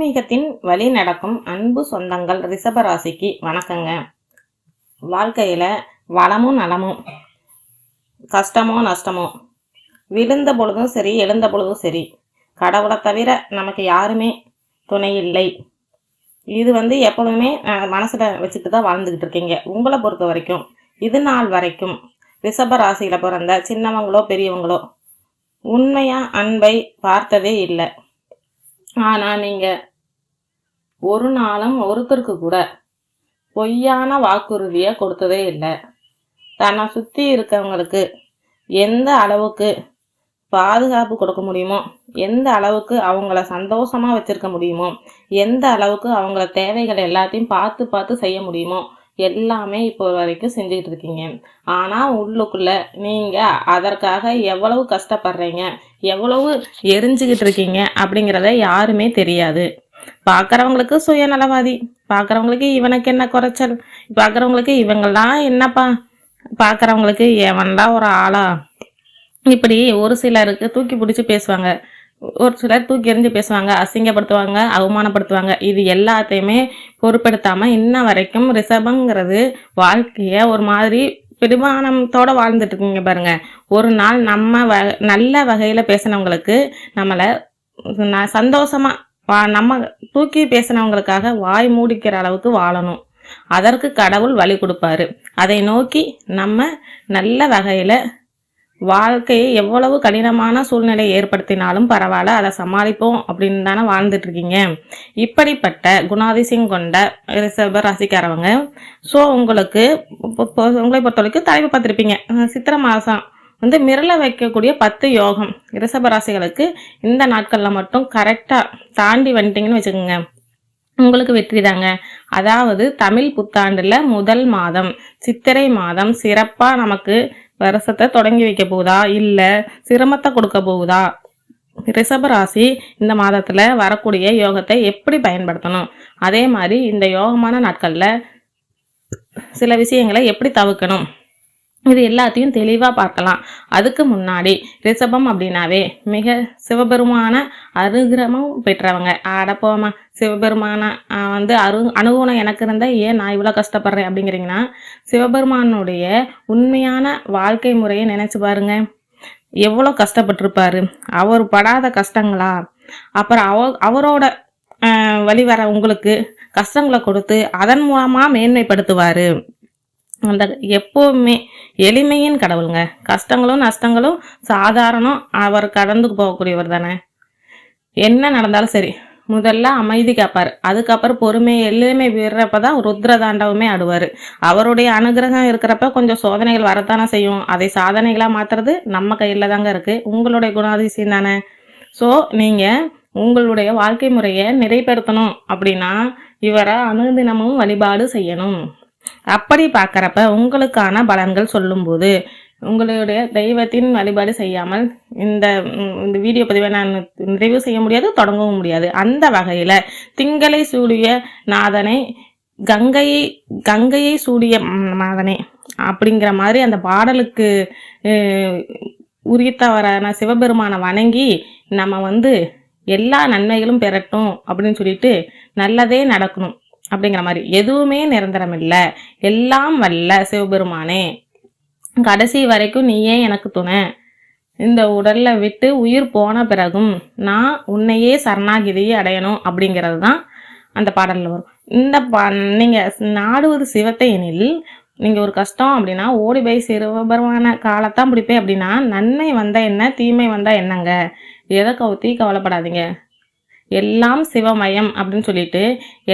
ஆன்மீகத்தின் வழி நடக்கும் அன்பு சொந்தங்கள் ரிஷபராசிக்கு வணக்கங்க. வாழ்க்கையில வளமும் நலமும் கஷ்டமோ நஷ்டமோ விழுந்த பொழுதும் சரி எழுந்த பொழுதும் சரி கடவுளை தவிர நமக்கு யாருமே துணை இல்லை. இது வந்து எப்பவுமே அஹ், மனசுல வச்சுட்டு தான் வாழ்ந்துகிட்டு இருக்கீங்க. உங்களை பொறுத்த வரைக்கும் இது நாள் வரைக்கும் ரிஷப ராசியில் பிறந்த சின்னவங்களோ பெரியவங்களோ உண்மையா அன்பை பார்த்ததே இல்லை. ஆனால் நீங்கள் ஒரு நாளும் ஒருத்தருக்கு கூட பொய்யான வாக்குறுதியை கொடுத்ததே இல்லை. தன்னை சுற்றி இருக்கவங்களுக்கு எந்த அளவுக்கு பாதுகாப்பு கொடுக்க முடியுமோ எந்த அளவுக்கு அவங்கள சந்தோஷமாக வச்சுருக்க முடியுமோ எந்த அளவுக்கு அவங்கள தேவைகள் எல்லாத்தையும் பார்த்து பார்த்து செய்ய முடியுமோ எல்லாமே இப்போ வரைக்கும் செஞ்சுக்கிட்டு இருக்கீங்க. ஆனால் உள்ளுக்குள்ளே நீங்கள் அதற்காக எவ்வளவு கஷ்டப்படுறீங்க எவ்வளவு எரிஞ்சுக்கிட்டு இருக்கீங்க அப்படிங்கிறத யாருமே தெரியாது. பார்க்கறவங்களுக்கு சுயநலவாதி. பார்க்கறவங்களுக்கு இவனுக்கு என்ன குறைச்சல்? பார்க்குறவங்களுக்கு இவங்கெல்லாம் என்னப்பா? பார்க்கறவங்களுக்கு எவன்லாம் ஒரு ஆளா? இப்படி ஒரு சிலருக்கு தூக்கி பிடிச்சி பேசுவாங்க. ஒரு சிலர் தூக்கி எறிஞ்சு பேசுவாங்க அசிங்கப்படுத்துவாங்க அவமானப்படுத்துவாங்க. இது எல்லாத்தையுமே பொருட்படுத்தாம இன்ன வரைக்கும் ரிஷபங்கிறது வாழ்க்கைய ஒரு மாதிரி பெருமானத்தோட வாழ்ந்துட்டு இருக்கீங்க பாருங்க. ஒரு நாள் நம்ம வ நல்ல வகையில பேசினவங்களுக்கு நம்மளை சந்தோஷமாக சந்தோஷமா நம்ம தூக்கி பேசினவங்களுக்காக வாய் மூடிக்கிற அளவுக்கு வாழணும். அதற்கு கடவுள் வழி கொடுப்பாரு. அதை நோக்கி நம்ம நல்ல வகையில் வாழ்க்கையை எவ்வளவு கடினமான சூழ்நிலை ஏற்படுத்தினாலும் பரவாயில்ல அதை சமாளிப்போம் அப்படின்னு தானே வாழ்ந்துட்டு இருக்கீங்க. இப்படிப்பட்ட குணாதிசயம் கொண்ட ரிஷப ராசிக்காரவங்க ஸோ உங்களுக்கு உங்களை பொறுத்த வரைக்கும் தலைப்பு பார்த்துருப்பீங்க. சித்திரை மாதம் வந்து மிரள வைக்கக்கூடிய பத்து யோகம் ரிஷபராசிகளுக்கு இந்த நாட்களில் மட்டும் கரெக்டாக தாண்டி வந்துட்டீங்கன்னு வச்சுக்கோங்க. உங்களுக்கு வெற்றி தாங்க. அதாவது தமிழ் புத்தாண்டுல முதல் மாதம் சித்திரை மாதம் சிறப்பா நமக்கு வருஷத்தை தொடங்கி வைக்க போகுதா? இல்ல சிரமத்தை கொடுக்க போகுதா? ரிஷபராசி இந்த மாதத்துல வரக்கூடிய யோகத்தை எப்படி பயன்படுத்தணும்? அதே மாதிரி இந்த யோகமான நாட்கள்ல சில விஷயங்களை எப்படி தவிர்க்கணும்? இது எல்லாத்தையும் தெளிவாக பார்க்கலாம். அதுக்கு முன்னாடி ரிஷபம் அப்படின்னாவே மிக சிவபெருமான அருகிரமும் பெற்றவங்க. அடப்போமா சிவபெருமான வந்து அரு அனுகூலம் எனக்கு இருந்தால் ஏன் நான் இவ்வளோ கஷ்டப்படுறேன் அப்படிங்கிறீங்கன்னா சிவபெருமானுடைய உண்மையான வாழ்க்கை முறையை நினச்சி பாருங்க. எவ்வளோ கஷ்டப்பட்டிருப்பாரு. அவர் படாத கஷ்டங்களா? அப்புறம் அவ அவரோட வழி வர உங்களுக்கு கஷ்டங்களை கொடுத்து அதன் மூலமாக மேன்மைப்படுத்துவார். அந்த எப்போவுமே எளிமையின் கடவுளுங்க. கஷ்டங்களும் நஷ்டங்களும் சாதாரணம். அவர் கடந்து போகக்கூடியவர் தானே. என்ன நடந்தாலும் சரி முதல்ல அமைதி காப்பார். அதுக்கப்புறம் பொறுமை வீடுறப்ப தான் ருத்ர தாண்டவமே ஆடுவார். அவருடைய அனுகிரகம் இருக்கிறப்ப கொஞ்சம் சோதனைகள் வரத்தானே செய்யும். அதை சாதனைகளாக மாற்றுறது நம்ம கையில் தாங்க இருக்குது உங்களுடைய குணாதிசயம் தானே. ஸோ நீங்கள் உங்களுடைய வாழ்க்கை முறையை நிறைப்படுத்தணும் அப்படின்னா இவரை அனுதினமும் வழிபாடு செய்யணும். அப்படி பார்க்குறப்ப உங்களுக்கான பலன்கள் சொல்லும்போது உங்களுடைய தெய்வத்தின் வழிபாடு செய்யாமல் இந்த இந்த வீடியோ பதிவை நான் நிறைவு செய்ய முடியாது தொடங்கவும் முடியாது. அந்த வகையில் திங்களை சூடிய நாதனை கங்கையை கங்கையை சூடிய மாதனை நாதனே அப்படிங்கிற மாதிரி அந்த பாடலுக்கு உரித்தவரான சிவபெருமானை வணங்கி நம்ம வந்து எல்லா நன்மைகளும் பெறட்டும் அப்படின்னு சொல்லிட்டு நல்லதே நடக்கணும். அப்படிங்கிற மாதிரி. எதுவுமே நிரந்தரம் இல்லை. எல்லாம் வல்ல சிவபெருமானே. கடைசி வரைக்கும் நீயே எனக்கு துணை. இந்த உடல்ல விட்டு உயிர் போன பிறகும் நான் உன்னையே சரணாகிதியை அடையணும் அப்படிங்கிறது தான் அந்த பாடலில் வரும். இந்த பா நீங்கள் நாடுவது சிவத்தை எனில் நீங்கள் ஒரு கஷ்டம் அப்படின்னா ஓடி போய் சிவபெருமான காலத்தான் பிடிப்பேன் அப்படின்னா நன்மை வந்தால் என்ன தீமை வந்தால் என்னங்க? எதை கவுத்தி கவலைப்படாதீங்க. எல்லாம் சிவமயம் அப்படின்னு சொல்லிட்டு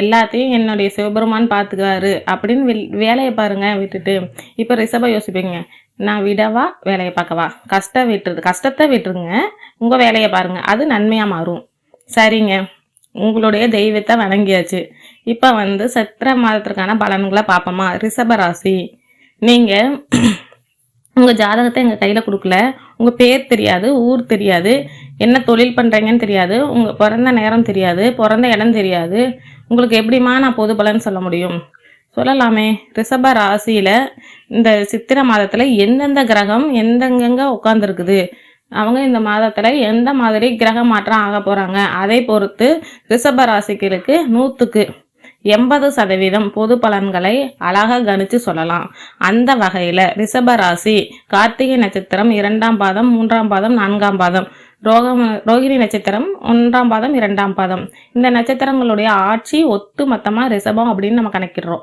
எல்லாத்தையும் என்னுடைய சிவபெருமான் பார்த்துக்குவாரு அப்படின்னு வேலையை பாருங்க விட்டுட்டு. இப்போ ரிஷப யோசிப்பீங்க. நான் விடவா வேலையை பார்க்கவா? கஷ்டம் விட்டுறது கஷ்டத்தை விட்டுருங்க. உங்கள் வேலையை பாருங்க. அது நன்மையாக மாறும். சரிங்க. உங்களுடைய தெய்வத்தை வணங்கியாச்சு. இப்போ வந்து சத்திர மாதத்திற்கான பலன்களை பார்ப்போமா? ரிஷப ராசி. நீங்கள் உங்கள் ஜாதகத்தை எங்கள் கையில் கொடுக்கல. உங்கள் பேர் தெரியாது ஊர் தெரியாது. என்ன தொழில் பண்ணுறீங்கன்னு தெரியாது. உங்கள் பிறந்த நேரம் தெரியாது. பிறந்த இடம் தெரியாது. உங்களுக்கு எப்படிம்மா நான் பொது பலன் சொல்ல முடியும்? சொல்லலாமே. ரிஷப ராசியில் இந்த சித்திரை மாதத்தில் எந்தெந்த கிரகம் எந்தெங்கெங்க உட்காந்துருக்குது அவங்க இந்த மாதத்தில் எந்த மாதிரி கிரக மாற்றம் ஆக போகிறாங்க அதை பொறுத்து ரிஷப ராசிக்கு நூற்றுக்கு எண்பது சதவீதம் பொது பலன்களை அழகாக கணிச்சு சொல்லலாம். அந்த வகையில் ரிஷப ராசி கார்த்திகை நட்சத்திரம் இரண்டாம் பாதம் மூன்றாம் பாதம் நான்காம் பாதம். ரோகம் ரோகிணி நட்சத்திரம் ஒன்றாம் பாதம் இரண்டாம் பாதம். இந்த நட்சத்திரங்களுடைய ஆட்சி ஒத்து மொத்தமாக ரிசபம் அப்படின்னு நம்ம கணக்கிடுறோம்.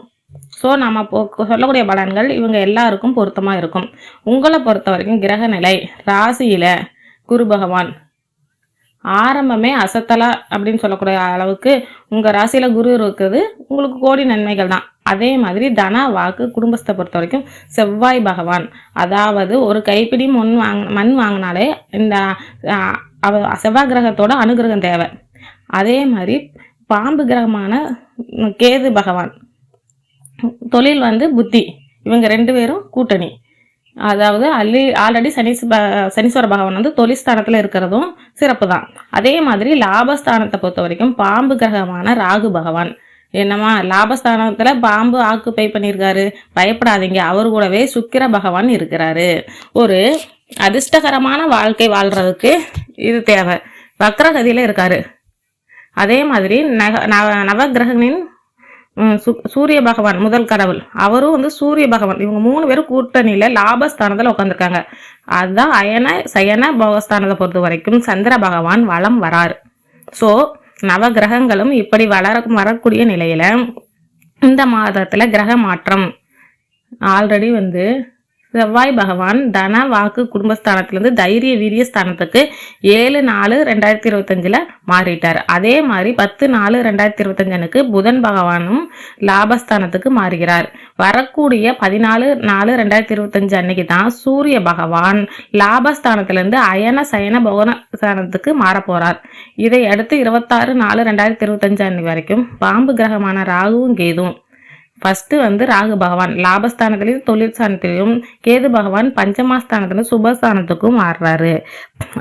ஸோ நம்ம போ- சொல்லக்கூடிய பலன்கள் இவங்க எல்லாருக்கும் பொருத்தமாக இருக்கும். உங்களை பொறுத்த வரைக்கும் கிரக நிலை ராசியில் குரு பகவான். ஆரம்பமே அசத்தலா அப்படின்னு சொல்லக்கூடிய அளவுக்கு உங்கள் ராசியில் குரு இருக்குது. உங்களுக்கு கோடி நன்மைகள் தான். அதே மாதிரி தன வாக்கு குடும்பத்தை பொறுத்த வரைக்கும் செவ்வாய் பகவான். அதாவது ஒரு கைப்பிடி மண் வாங்க மண் வாங்கினாலே இந்த செவ்வாய் கிரகத்தோட அனுகிரகம் தேவை. அதே மாதிரி பாம்பு கிரகமான கேது பகவான். தொழில் வந்து புத்தி. இவங்க ரெண்டு பேரும் கூட்டணி. அதாவது அல்லி ஆல்ரெடி சனி ப- சனீஸ்வர பகவான் வந்து தொழில்ஸ்தானத்தில் இருக்கிறதும் சிறப்பு தான் அதே மாதிரி லாபஸ்தானத்தை பொறுத்த வரைக்கும் பாம்பு கிரகமான ராகு பகவான். என்னம்மா லாபஸ்தானத்தில் பாம்பு ஆக்குப்பை பண்ணியிருக்காரு பயப்படாதீங்க அவர் கூடவே சுக்கிர பகவான் இருக்கிறாரு. ஒரு அதிர்ஷ்டகரமான வாழ்க்கை வாழ்கிறதுக்கு இது தேவை. வக்ரகதியில் இருக்காரு. அதே மாதிரி நக நவ நவகிரகனின் சு- சூரிய பகவான் முதல் கடவுள். அவரும் வந்து சூரிய பகவான். இவங்க மூணு பேரும் கூட்டணியில் லாபஸ்தானத்தில் உட்காந்துருக்காங்க அதுதான் அயன சயன போகஸ்தானத்தை பொறுத்த வரைக்கும் சந்திர பகவான் வளம் வரார். ஸோ நவ கிரகங்களும் இப்படி வளர வரக்கூடிய நிலையில இந்த மாதத்துல கிரக மாற்றம். ஆல்ரெடி வந்து செவ்வாய் பகவான் தன வாக்கு குடும்பஸ்தானத்திலிருந்து தைரிய வீரிய ஸ்தானத்துக்கு ஏழு நாலு ரெண்டாயிரத்தி இருபத்தஞ்சில் மாறிட்டார். அதே மாதிரி பத்து நாலு ரெண்டாயிரத்தி இருபத்தஞ்சனுக்கு புதன் பகவானும் லாபஸ்தானத்துக்கு மாறுகிறார். வரக்கூடிய பதினாலு நாலு ரெண்டாயிரத்தி இருபத்தஞ்சு அன்னைக்கு தான் சூரிய பகவான் லாபஸ்தானத்திலிருந்து அயன சயன பவனஸ்தானத்துக்கு மாற போறார் இதை அடுத்து இருபத்தாறு நாலு ரெண்டாயிரத்தி இருபத்தஞ்சு அன்னைக்கு வரைக்கும் பாம்பு கிரகமான ராகுவும் கேதுவும் ஃபர்ஸ்ட் வந்து ராகு பகவான். லாபஸ்தானத்திலையும் தொழில் ஸ்தானத்திலையும் கேது பகவான் பஞ்சமாஸ்தானத்திலும் சுபஸ்தானத்துக்கும் மாறுறாரு.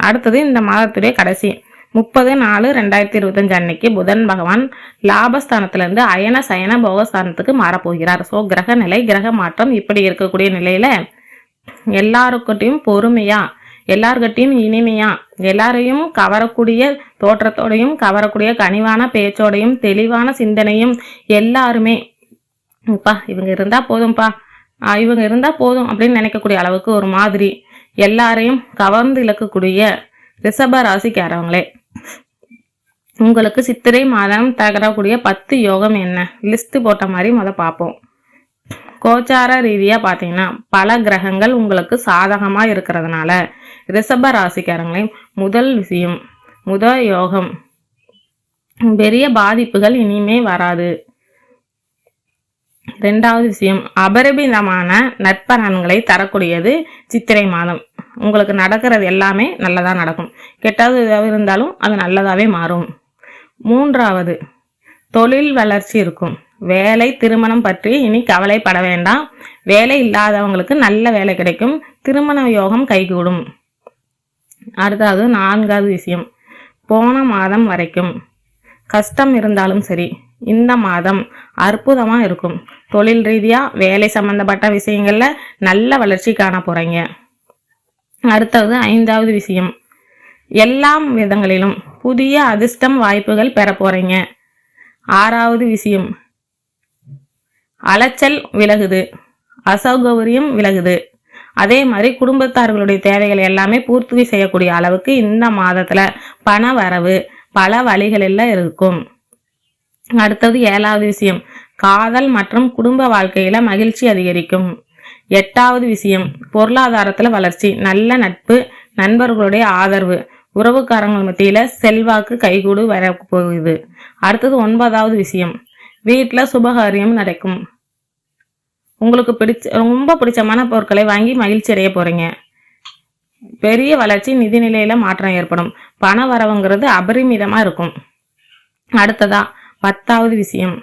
அடுத்தது இந்த மாதத்துடைய கடைசி. முப்பது நாலு ரெண்டாயிரத்தி இருபத்தஞ்சு அன்னைக்கு புதன் பகவான் லாபஸ்தானத்திலிருந்து அயன சயன போகஸ்தானத்துக்கு மாறப்போகிறார். ஸோ கிரக நிலை கிரக மாற்றம் இப்படி இருக்கக்கூடிய நிலையில எல்லாருக்கிட்டையும் பொறுமையா எல்லார்கிட்டையும் இனிமையா எல்லாரையும் கவரக்கூடிய தோற்றத்தோடையும் கவரக்கூடிய கனிவான பேச்சோடையும் தெளிவான சிந்தனையும் எல்லாருமே அப்பா இவங்க இருந்தால் போதும்பா. ஆ, இவங்க இருந்தால் போதும் அப்படின்னு நினைக்கக்கூடிய அளவுக்கு ஒரு மாதிரி எல்லாரையும் கவர்ந்து இழக்கக்கூடிய ரிஷப ராசிக்காரவங்களே. உங்களுக்கு சித்திரை மாதம் தகரக்கூடிய பத்து யோகம் என்ன? லிஸ்ட் போட்ட மாதிரி முத பார்ப்போம். கோச்சார ரீதியாக பார்த்தீங்கன்னா பல கிரகங்கள் உங்களுக்கு சாதகமாக இருக்கிறதுனால ரிஷப ராசிக்காரங்களே முதல் விஷயம் முதல் யோகம். பெரிய பாதிப்புகள் இனிமே வராது. ரெண்டாவது விஷயம் அபரிமிதமான நட்பலன்களை தரக்கூடியது சித்திரை மாதம். உங்களுக்கு நடக்கிறது எல்லாமே நல்லதாக நடக்கும். கெட்டது எதாவது இருந்தாலும் அது நல்லதாகவே மாறும். மூன்றாவது தொழில் வளர்ச்சி இருக்கும். வேலை திருமணம் பற்றி இனி கவலைப்பட வேண்டாம். வேலை இல்லாதவங்களுக்கு நல்ல வேலை கிடைக்கும். திருமண யோகம் கைகூடும். அடுத்தாவது நான்காவது விஷயம் போன மாதம் வரைக்கும். கஷ்டம் இருந்தாலும் சரி இந்த மாதம் அற்புதமாக இருக்கும். தொழில் ரீதியாக வேலை சம்பந்தப்பட்ட விஷயங்களில் நல்ல வளர்ச்சி காண போகிறீங்க அடுத்தது ஐந்தாவது விஷயம். எல்லா விதங்களிலும் புதிய அதிர்ஷ்டம் வாய்ப்புகள் பெற போகிறீங்க ஆறாவது விஷயம். அலைச்சல் விலகுது. அசௌகரியம் விலகுது. அதே மாதிரி குடும்பத்தார்களுடைய தேவைகள் எல்லாமே பூர்த்தி செய்யக்கூடிய அளவுக்கு இந்த மாதத்தில் பண வரவு பல வழிகளில் இருக்கும். அடுத்தது ஏழாவது விஷயம். காதல் மற்றும் குடும்ப வாழ்க்கையில மகிழ்ச்சி அதிகரிக்கும். எட்டாவது விஷயம் பொருளாதாரத்துல வளர்ச்சி. நல்ல நட்பு நண்பர்களுடைய ஆதரவு. உறவுக்காரங்கள் மத்தியில செல்வாக்கு கைகூடு வர போகுது. அடுத்தது ஒன்பதாவது விஷயம் வீட்டில் சுபகாரியம் நடக்கும். உங்களுக்கு பிடிச்ச ரொம்ப பிடிச்சமான பொருட்களை வாங்கி மகிழ்ச்சி அடைய போறீங்க. பெரிய வளர்ச்சி நிதிநிலையில மாற்றம் ஏற்படும். பண வரவுங்கிறது அபரிமிதமா இருக்கும். அடுத்ததா பத்தாவது விஷயம்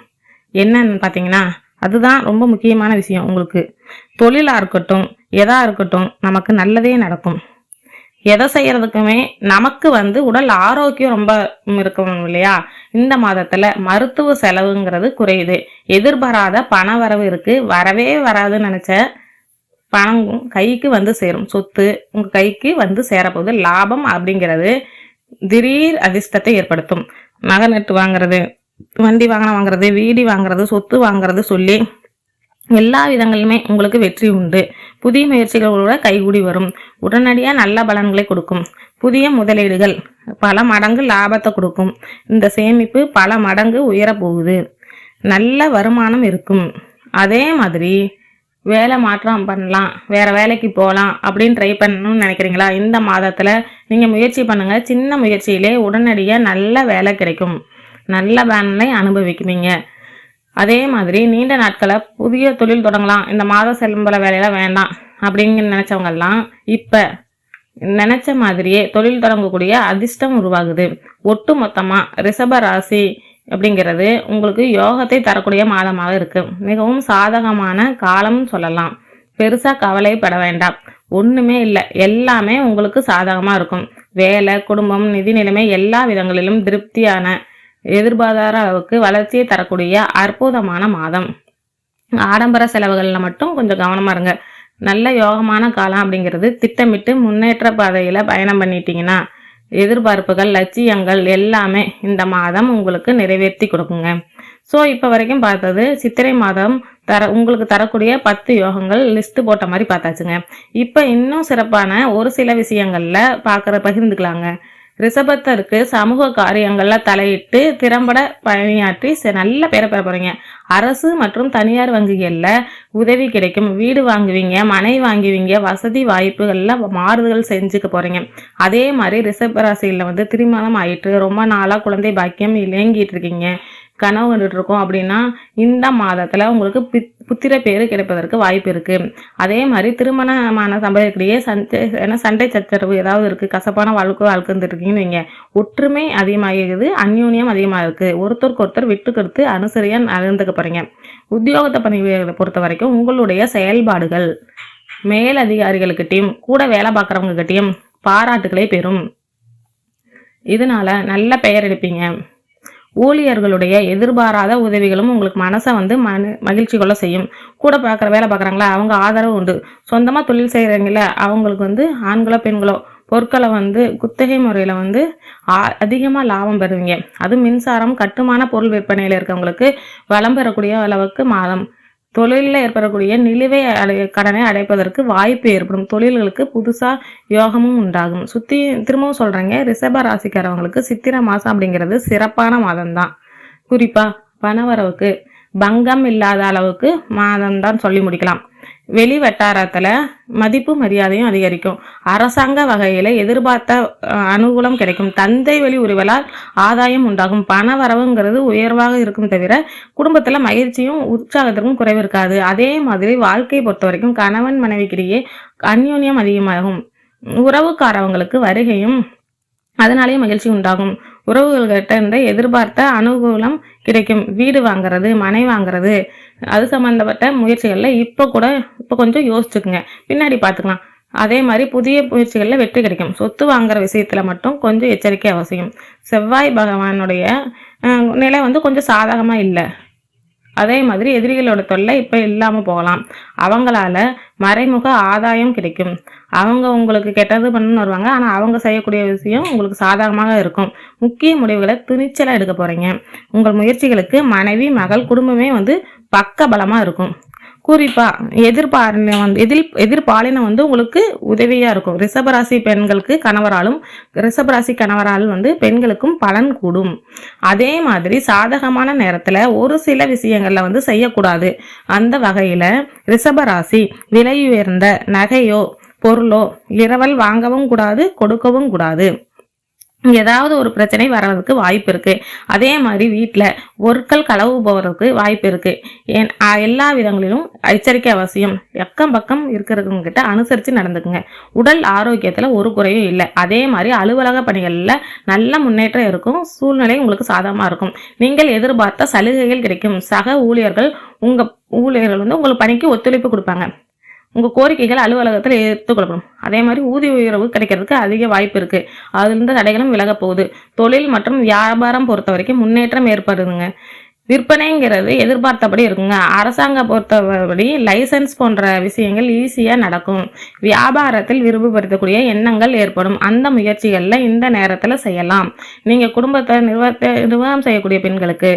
என்னன்னு பார்த்தீங்கன்னா அதுதான் ரொம்ப முக்கியமான விஷயம் உங்களுக்கு. தொழிலாக இருக்கட்டும் எதாக இருக்கட்டும் நமக்கு நல்லதே நடக்கும். எதை செய்யறதுக்குமே நமக்கு வந்து உடல் ஆரோக்கியம் ரொம்ப இருக்கணும் இல்லையா? இந்த மாதத்துல மருத்துவ செலவுங்கிறது குறையுது. எதிர்பாராத பண வரவு இருக்கு. வரவே வராதுன்னு நினைச்ச பணம் கைக்கு வந்து சேரும். சொத்து உங்க கைக்கு வந்து சேரப்போகுது. லாபம் அப்படிங்கிறது திடீர் அதிர்ஷ்டத்தை ஏற்படுத்தும். நகை நட்டு வாங்குறது வண்டி வாகனம் வாங்குறது வீடு வாங்குறது சொத்து வாங்குறது சொல்லி எல்லா விதங்களிலுமே உங்களுக்கு வெற்றி உண்டு. புதிய முயற்சிகளோட கைகூடி வரும். உடனடியாக நல்ல பலன்களை கொடுக்கும். புதிய முதலீடுகள் பல மடங்கு லாபத்தை கொடுக்கும். இந்த சேமிப்பு பல மடங்கு உயரப்போகுது. நல்ல வருமானம் இருக்கும். அதே மாதிரி வேலை மாற்றம் பண்ணலாம் வேற வேலைக்கு போகலாம் அப்படின்னு ட்ரை பண்ணணும்னு நினைக்கிறீங்களா? இந்த மாதத்தில் நீங்கள் முயற்சி பண்ணுங்க. சின்ன முயற்சியிலே உடனடியாக நல்ல வேலை கிடைக்கும். நல்ல பலனை அனுபவிக்குவீங்க அதே மாதிரி நீண்ட நாட்களை புதிய தொழில் தொடங்கலாம். இந்த மாத செலம்பல வேலையெல்லாம் வேண்டாம். அப்படின்னு நினச்சவங்கெல்லாம் இப்போ நினச்ச மாதிரியே தொழில் தொடங்கக்கூடிய அதிர்ஷ்டம் உருவாகுது. ஒட்டு மொத்தமாக ரிஷப ராசி அப்படிங்கிறது உங்களுக்கு யோகத்தை தரக்கூடிய மாதமாக இருக்கு. மிகவும் சாதகமான காலம்னு சொல்லலாம். பெருசாக கவலைப்பட வேண்டாம். ஒன்றுமே இல்லை. எல்லாமே உங்களுக்கு சாதகமாக இருக்கும். வேலை குடும்பம் நிதி நிலைமை எல்லா விதங்களிலும் திருப்தியான எதிர்பாராத அளவுக்கு வளர்ச்சியை தரக்கூடிய அற்புதமான மாதம். ஆடம்பர செலவுகளில் மட்டும் கொஞ்சம் கவனமா இருங்க. நல்ல யோகமான காலம் அப்படிங்கிறது திட்டமிட்டு முன்னேற்ற பாதையில் பயணம் பண்ணிட்டீங்கன்னா எதிர்பார்ப்புகள் லட்சியங்கள் எல்லாமே இந்த மாதம் உங்களுக்கு நிறைவேற்றி கொடுக்குங்க. ஸோ இப்போ வரைக்கும் பார்த்தது சித்திரை மாதம் தர உங்களுக்கு தரக்கூடிய பத்து யோகங்கள் லிஸ்ட்டு போட்ட மாதிரி பார்த்தாச்சுங்க. இப்போ இன்னும் சிறப்பான ஒரு சில விஷயங்களில் பார்க்குற பகிர்ந்துக்கலாங்க. ரிஷபத்தருக்கு சமூக காரியங்களில் தலையிட்டு திறம்பட பணியாற்றி ச- நல்ல பேரை பெற போறீங்க. அரசு மற்றும் தனியார் வங்கிகளில் உதவி கிடைக்கும். வீடு வாங்குவீங்க மனை வாங்குவீங்க வசதி வாய்ப்புகளில் மாறுதல் செஞ்சுக்க போறீங்க. அதே மாதிரி ரிஷப ராசியில் வந்து திருமணம் ஆயிட்டு ரொம்ப நாளாக குழந்தை பாக்கியம் இயங்கிட்டு இருக்கீங்க. கனவு கண்டுட்டு இருக்கோம் அப்படின்னா இந்த மாதத்தில் உங்களுக்கு பித்- புத்திர பேரு கிடைப்பதற்கு வாய்ப்பு இருக்கு. அதே மாதிரி திருமணமான சம்பவத்திலேயே சண்டை ஏன்னா சண்டை சச்சரவு ஏதாவது இருக்கு. கசப்பான வாழ்க்கை வாழ்க்கைன்னு இருக்கீங்கன்னு வைங்க. ஒற்றுமை அதிகமாகிருக்குது அந்யூன்யம் அதிகமாக இருக்கு. ஒருத்தருக்கு ஒருத்தர் விட்டு கொடுத்து அனுசரியா நடந்துக்க போறீங்க. உத்தியோகத்தை பணிகளை பொறுத்த வரைக்கும் உங்களுடைய செயல்பாடுகள் மேல் அதிகாரிகளுக்கிட்டையும் கூட வேலை பார்க்குறவங்ககிட்டையும் பாராட்டுகளை பெறும். இதனால நல்ல பெயர் எடுப்பீங்க. ஊழியர்களுடைய எதிர்பாராத உதவிகளும் உங்களுக்கு மனசை வந்து மன மகிழ்ச்சி கொள்ள செய்யும். கூட பார்க்குற வேலை பார்க்குறாங்களா அவங்க ஆதரவு உண்டு. சொந்தமாக தொழில் செய்கிறவங்கள அவங்களுக்கு வந்து ஆண்களோ பெண்களோ பொருட்களை வந்து குத்தகை முறையில் வந்து அதிகமாக லாபம் பெறுவீங்க. அதுவும் மின்சாரம் கட்டுமான பொருள் விற்பனையில் இருக்கவங்களுக்கு வளம் பெறக்கூடிய அளவுக்கு மாதம் தொழிலில் ஏற்படக்கூடிய நிலுவை அடை கடனை அடைப்பதற்கு வாய்ப்பு ஏற்படும். தொழில்களுக்கு புதுசாக யோகமும் உண்டாகும். சுற்றி திரும்பவும் சொல்கிறேங்க ரிஷப ராசிக்காரவங்களுக்கு சித்திரை மாதம் அப்படிங்கிறது சிறப்பான மாதம்தான். குறிப்பாக பணவரவுக்கு பங்கம் இல்லாத அளவுக்கு மாதம் தான் சொல்லி முடிக்கலாம். வெளி வட்டாரத்தில் மதிப்பு மரியாதையும் அதிகரிக்கும். அரசாங்க வகையில் எதிர்பார்த்த அனுகூலம் கிடைக்கும். தந்தை வழி உறவுகளால் ஆதாயம் உண்டாகும். பண வரவுங்கிறது உயர்வாக இருக்கும் தவிர குடும்பத்தில் மகிழ்ச்சியும் உற்சாகத்திற்கும் குறைவு இருக்காது அதே மாதிரி வாழ்க்கையை பொறுத்த வரைக்கும் கணவன் மனைவிக்கிடையே அந்யோன்யம் அதிகமாகும். உறவுக்காரவங்களுக்கு வருகையும் அதனாலேயே மகிழ்ச்சி உண்டாகும். உறவுகள்கிட்ட இருந்து எதிர்பார்த்த அனுகூலம் கிடைக்கும். வீடு வாங்குறது மனை வாங்குறது அது சம்மந்தப்பட்ட முயற்சிகளில் இப்போ கூட இப்போ கொஞ்சம் யோசிச்சுக்குங்க. பின்னாடி பார்த்துக்கலாம் அதே மாதிரி புதிய முயற்சிகளில் வெற்றி கிடைக்கும். சொத்து வாங்குற விஷயத்தில் மட்டும் கொஞ்சம் எச்சரிக்கை அவசியம். செவ்வாய் பகவானுடைய நிலை வந்து கொஞ்சம் சாதகமாக இல்லை. அதே மாதிரி எதிரிகளோட தொல்லை இப்போ இல்லாமல் போகலாம். அவங்களால மறைமுக ஆதாயம் கிடைக்கும். அவங்க உங்களுக்கு கெட்டது பண்ணணும்னு வருவாங்க. ஆனால் அவங்க செய்யக்கூடிய விஷயம் உங்களுக்கு சாதகமாக இருக்கும். முக்கிய முடிவுகளை துணிச்சலாக எடுக்க போகிறீங்க உங்கள் முயற்சிகளுக்கு மனைவி மகள் குடும்பமே வந்து பக்க பலமாக இருக்கும். குறிப்பா எதிர்பார்ன வந்து எதிர் எதிர்பாலினம் வந்து உங்களுக்கு உதவியாக இருக்கும். ரிஷபராசி பெண்களுக்கு கணவராலும் ரிஷபராசி கணவரால் வந்து பெண்களுக்கும் பலன் கூடும். அதே மாதிரி சாதகமான நேரத்தில் ஒரு சில விஷயங்களில் வந்து செய்யக்கூடாது. அந்த வகையில் ரிஷபராசி விலை உயர்ந்த நகையோ பொருளோ இரவல் வாங்கவும் கூடாது கொடுக்கவும் கூடாது. ஏதாவது ஒரு பிரச்சனை வர்றதுக்கு வாய்ப்பு இருக்கு. அதே மாதிரி வீட்டில் பொருட்கள் களவு போகிறதுக்கு வாய்ப்பு இருக்கு. ஏன் எல்லா விதங்களிலும் எச்சரிக்கை அவசியம். எக்கம் பக்கம் இருக்கிறவங்க கிட்ட அனுசரித்து நடந்துக்குங்க. உடல் ஆரோக்கியத்தில் ஒரு குறையும் இல்லை. அதே மாதிரி அலுவலக பணிகளில் நல்ல முன்னேற்றம் இருக்கும். சூழ்நிலை உங்களுக்கு சாதகமாக இருக்கும். நீங்கள் எதிர்பார்த்த சலுகைகள் கிடைக்கும். சக ஊழியர்கள் உங்கள் ஊழியர்கள் வந்து உங்களுக்கு பணிக்கு ஒத்துழைப்பு கொடுப்பாங்க. உங்கள் கோரிக்கைகள் அலுவலகத்தில் ஏற்றுக்கொள்ளப்படும் அதே மாதிரி ஊதிய உயர்வு கிடைக்கிறதுக்கு அதிக வாய்ப்பு இருக்குது அதிலிருந்து தடைகளும் விலகப் போகுது. தொழில் மற்றும் வியாபாரம் பொறுத்த வரைக்கும் முன்னேற்றம் ஏற்படுதுங்க. விற்பனைங்கிறது எதிர்பார்த்தபடி இருக்குங்க. அரசாங்க பொறுத்தபடி லைசன்ஸ் போன்ற விஷயங்கள் ஈஸியாக நடக்கும். வியாபாரத்தில் விரும்பப்படுத்தக்கூடிய எண்ணங்கள் ஏற்படும். அந்த முயற்சிகளில் இந்த நேரத்தில் செய்யலாம். நீங்கள் குடும்பத்தை நிர்வாகத்தை நிர்வாகம் செய்யக்கூடிய பெண்களுக்கு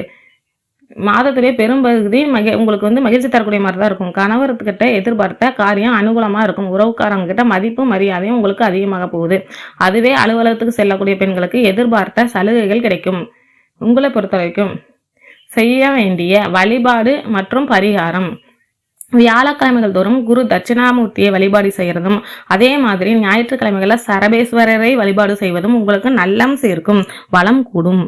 மாதத்துடைய பெரும்பகுதி மகி உங்களுக்கு வந்து மகிழ்ச்சி தரக்கூடிய மாதிரி தான் இருக்கும். கணவர்கிட்ட எதிர்பார்த்த காரியம் அனுகூலமாக இருக்கும். உறவுக்காரங்க கிட்ட மதிப்பு மரியாதையும் உங்களுக்கு அதிகமாக போகுது. அதுவே அலுவலகத்துக்கு செல்லக்கூடிய பெண்களுக்கு எதிர்பார்த்த சலுகைகள் கிடைக்கும். உங்களை பொறுத்த வரைக்கும் செய்ய வேண்டிய வழிபாடு மற்றும் பரிகாரம். வியாழக்கிழமைகள் தோறும் குரு தட்சிணாமூர்த்தியை வழிபாடு செய்கிறதும் அதே மாதிரி ஞாயிற்றுக்கிழமைகளில் சரபேஸ்வரரை வழிபாடு செய்வதும் உங்களுக்கு நல்லம் சேர்க்கும். வளம் கூடும்.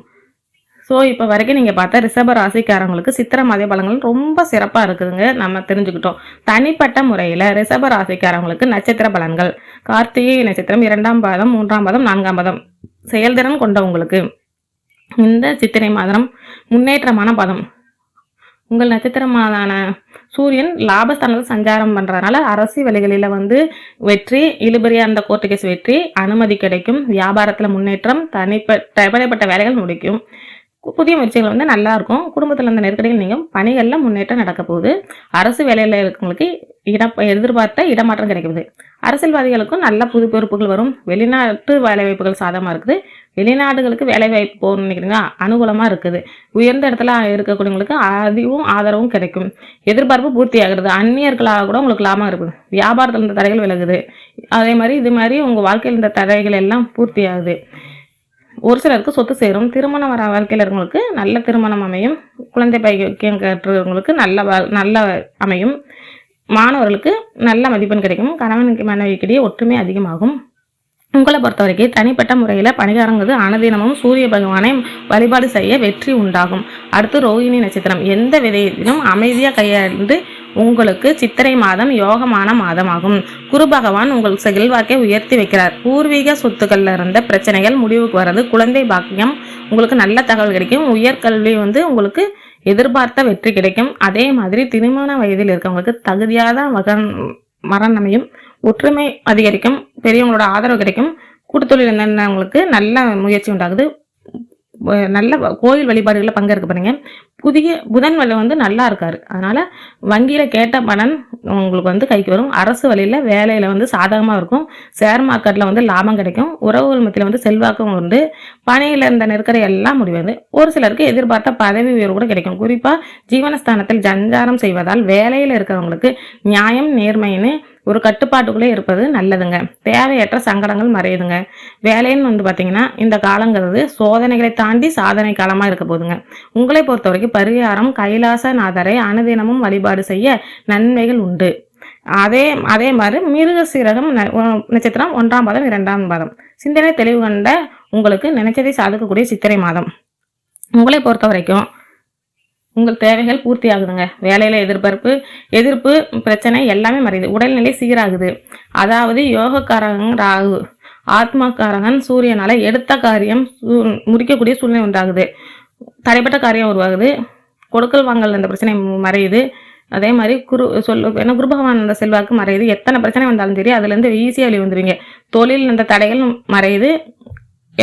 ஸோ இப்போ வரைக்கும் நீங்கள் பார்த்தா ரிஷப ராசிக்காரங்களுக்கு சித்திர மதிய பலன்கள் ரொம்ப சிறப்பாக இருக்குதுங்க. நம்ம தெரிஞ்சுக்கிட்டோம். தனிப்பட்ட முறையில் ரிஷப ராசிக்காரங்களுக்கு நட்சத்திர பலன்கள். கார்த்திகை நட்சத்திரம் இரண்டாம் பாதம் மூன்றாம் பாதம் நான்காம் பாதம். செயல்திறன் கொண்டவங்களுக்கு இந்த சித்திரை மாதம் முன்னேற்றமான பதம். உங்கள் நட்சத்திரமான சூரியன் லாபஸ்தானத்தில் சஞ்சாரம் பண்ணுறதுனால அரசு வழிகளில் வந்து வெற்றி இழுபறியா அந்த கோர்ட்டு கேஸ் வெற்றி அனுமதி கிடைக்கும். வியாபாரத்தில் முன்னேற்றம் தனிப்பட்ட வேலைகள் முடிக்கும். புதிய முயற்சிகள் வந்து நல்லா இருக்கும் குடும்பத்தில் அந்த நெருக்கடிகள் நீங்கள் பணிகளில் முன்னேற்றம் நடக்க போகுது அரசு வேலையில் இருக்கவங்களுக்கு இட எதிர்பார்த்த இடமாற்றம் கிடைக்குது. அரசியல்வாதிகளுக்கும் நல்ல புது பொறுப்புகள் வரும். வெளிநாட்டு வேலைவாய்ப்புகள் சாதகமாக இருக்குது. வெளிநாடுகளுக்கு வேலைவாய்ப்பு போகணும்னு நினைக்கிறீங்க அனுகூலமாக இருக்குது. உயர்ந்த இடத்துல இருக்கக்கூடியவங்களுக்கு அதிகம் ஆதரவும் கிடைக்கும். எதிர்பார்ப்பு பூர்த்தி ஆகிறது அந்நியர்களாக கூட உங்களுக்கு லாபம் இருக்குது. வியாபாரத்தில் இருந்த தடைகள் விலகுது. அதே மாதிரி இது மாதிரி உங்கள் வாழ்க்கையில் இருந்த தடைகள் எல்லாம் பூர்த்தி ஆகுது ஒரு சிலருக்கு சொத்து சேரும். திருமணம் வர வாழ்க்கையில் இருக்கவங்களுக்கு நல்ல திருமணம் அமையும். குழந்தை பைக்கியம் கற்றுவங்களுக்கு நல்ல நல்ல அமையும். மாணவர்களுக்கு நல்ல மதிப்பெண் கிடைக்கும். கணவனுக்கு மனைவிக்கிடையே ஒற்றுமை அதிகமாகும். உங்களை பொறுத்த வரைக்கும் தனிப்பட்ட முறையில் பணிகாரங்கிறது அனுதினமும் சூரிய பகவானை வழிபாடு செய்ய வெற்றி உண்டாகும். அடுத்து ரோஹிணி நட்சத்திரம். எந்த விதையிலும் அமைதியாக கையாண்டு உங்களுக்கு சித்திரை மாதம் யோகமான மாதமாகும். குரு பகவான் உங்கள் செல்வாக்கை உயர்த்தி வைக்கிறார். பூர்வீக சொத்துக்கள்ல இருந்த பிரச்சனைகள் முடிவுக்கு வர்றது குழந்தை பாக்கியம் உங்களுக்கு நல்ல தகவல் கிடைக்கும். உயர்கல்வி வந்து உங்களுக்கு எதிர்பார்த்த வெற்றி கிடைக்கும். அதே மாதிரி திருமண வயதில் இருக்கவங்களுக்கு தகுதியாத மகன் மரணமையும் ஒற்றுமை அதிகரிக்கும். பெரியவங்களோட ஆதரவு கிடைக்கும். கூட்டுத்தொழில் இருந்தவங்களுக்கு நல்ல முயற்சி உண்டாகுது. நல்ல கோயில் வழிபாடுகளில் பங்கேற்க போறீங்க. புதிய புதன் வலை வந்து நல்லா இருக்காரு. அதனால வங்கியில் கேட்ட பலன் உங்களுக்கு வந்து கைக்கு வரும். அரசு வழியில் வேலையில் வந்து சாதகமாக இருக்கும். ஷேர் மார்க்கெட்டில் வந்து லாபம் கிடைக்கும். உறவுகள் மத்தியில் வந்து செல்வாக்கம் உண்டு. பணியில் இருந்த நெருக்கடி எல்லாம் முடிவது ஒரு சிலருக்கு எதிர்பார்த்த பதவி உயர்வு கூட கிடைக்கும். குறிப்பாக ஜீவனஸ்தானத்தில் ஜஞ்சாரம் செய்வதால் வேலையில் இருக்கிறவங்களுக்கு நியாயம் நேர்மைன்னு ஒரு கட்டுப்பாட்டுக்குள்ளே இருப்பது நல்லதுங்க. தேவையற்ற சங்கடங்கள் மறையுதுங்க. வேலைன்னு வந்து பார்த்தீங்கன்னா இந்த காலங்கிறது சோதனைகளை தாண்டி சாதனை காலமாக இருக்க போதுங்க உங்களை பொறுத்த வரைக்கும் பரிகாரம் கைலாசநாதரை அனுதினமும் வழிபாடு செய்ய நன்மைகள் உண்டு. அதே அதே மாதிரி மிருக சீரகம் நட்சத்திரம் ஒன்றாம் பாதம் இரண்டாம் பாதம். சிந்தனை தெளிவு கண்ட உங்களுக்கு நினைச்சதை சாதிக்கக்கூடிய சித்திரை மாதம். உங்களை பொறுத்த வரைக்கும் உங்கள் தேவைகள் பூர்த்தி ஆகுதுங்க வேலையில் எதிர்பார்ப்பு எதிர்ப்பு பிரச்சனை எல்லாமே மறையுது. உடல்நிலை சீராகுது. அதாவது யோகக்காரகன் ராகு ஆத்மாக்காரகன் சூரியனால் எடுத்த காரியம் முடிக்கக்கூடிய சூழ்நிலை உண்டாகுது. தடைப்பட்ட காரியம் உருவாகுது. கொடுக்கல் வாங்கல் அந்த பிரச்சனை மறையுது. அதே மாதிரி குரு சொல் ஏன்னா குரு பகவான் அந்த செல்வாக்கு மறையுது. எத்தனை பிரச்சனை வந்தாலும் சரி அதுலேருந்து ஈஸியாக வெளி வந்துடுவீங்க தொழில் இந்த தடைகள் மறையுது.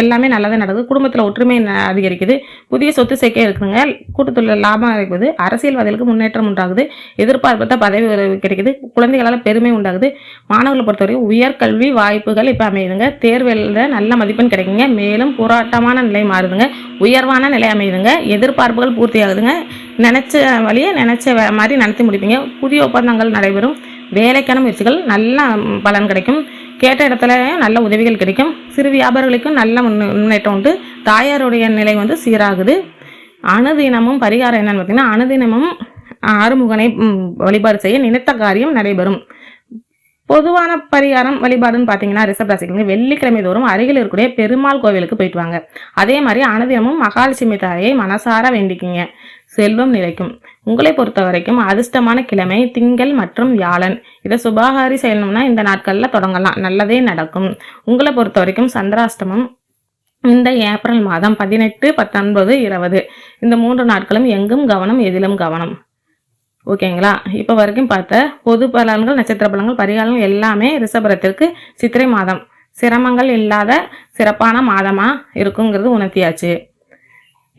எல்லாமே நல்லதாக நடக்குது. குடும்பத்தில் ஒற்றுமை அதிகரிக்குது. புதிய சொத்து சேர்க்கை இருக்குதுங்க. கூட்டத்தொழில் லாபம் இருக்குது அரசியல்வாதிகளுக்கு முன்னேற்றம் உண்டாகுது. எதிர்பார்ப்பத்த பதவி கிடைக்குது. குழந்தைகளால் பெருமை உண்டாகுது. மாணவர்களை பொறுத்தவரை உயர்கல்வி வாய்ப்புகள் இப்போ அமையுதுங்க. தேர்வில் நல்ல மதிப்பெண் கிடைக்குங்க. மேலும் போராட்டமான நிலை மாறுதுங்க. உயர்வான நிலை அமையுதுங்க. எதிர்பார்ப்புகள் பூர்த்தி ஆகுதுங்க நினச்ச வழியை நினச்ச மாதிரி நடத்தி முடிப்பீங்க. புதிய ஒப்பந்தங்கள் நடைபெறும். வேலைக்கான முயற்சிகள் நல்ல பலன் கிடைக்கும். கேட்ட இடத்துல நல்ல உதவிகள் கிடைக்கும். சிறு வியாபாரிகளுக்கும் நல்ல முன்னேற்றம் உண்டு. தாயாருடைய நிலை வந்து சீராகுது. அணுதினமும் பரிகாரம் என்னன்னு பார்த்தீங்கன்னா அணுதினமும் ஆறுமுகனை வழிபாடு செய்ய நினைத்த காரியம் நடைபெறும். பொதுவான பரிகாரம் வழிபாடுன்னு பார்த்தீங்கன்னா ரிஷப் வெள்ளிக்கிழமை தோறும் அருகில் இருக்கக்கூடிய பெருமாள் கோவிலுக்கு போயிட்டு வாங்க. அதே மாதிரி அனுதினமும் மகாலட்சுமி தாயை மனசார வேண்டிக்கிங்க. செல்வம் நிலைக்கும். உங்களை பொறுத்த வரைக்கும் அதிர்ஷ்டமான கிழமை திங்கள் மற்றும் வியாழன். இதை சுபாகாரி செய்யணும்னா இந்த நாட்களில் தொடங்கலாம். நல்லதே நடக்கும். உங்களை பொறுத்த வரைக்கும் சந்திராஷ்டமம் இந்த ஏப்ரல் மாதம் பதினெட்டு பத்தொன்பது இருபது. இந்த மூன்று நாட்களும் எங்கும் கவனம் எதிலும் கவனம். ஓகேங்களா? இப்போ வரைக்கும் பார்த்த பொது பலன்கள் நட்சத்திர பலன்கள் பரிகாலங்கள் எல்லாமே ரிஷபரத்திற்கு சித்திரை மாதம். சிரமங்கள் இல்லாத சிறப்பான மாதமாக இருக்குங்கிறது உணர்த்தியாச்சு.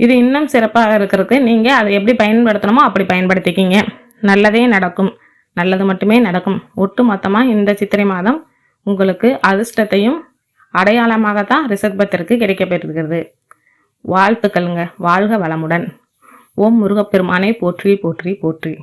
இது இன்னும் சிறப்பாக இருக்கிறதுக்கு நீங்கள் அதை எப்படி பயன்படுத்தணுமோ அப்படி பயன்படுத்திக்கிங்க. நல்லதே நடக்கும். நல்லது மட்டுமே நடக்கும். ஒட்டு மொத்தமாக இந்த சித்திரை மாதம் உங்களுக்கு அதிர்ஷ்டத்தையும் அடையாளமாக தான் ரிஷபத்திற்கு கிடைக்கப்பெறுகிறது வாழ்த்துக்களுங்க. வாழ்க வளமுடன். ஓம் முருகப்பெருமானை போற்றி போற்றி போற்றி.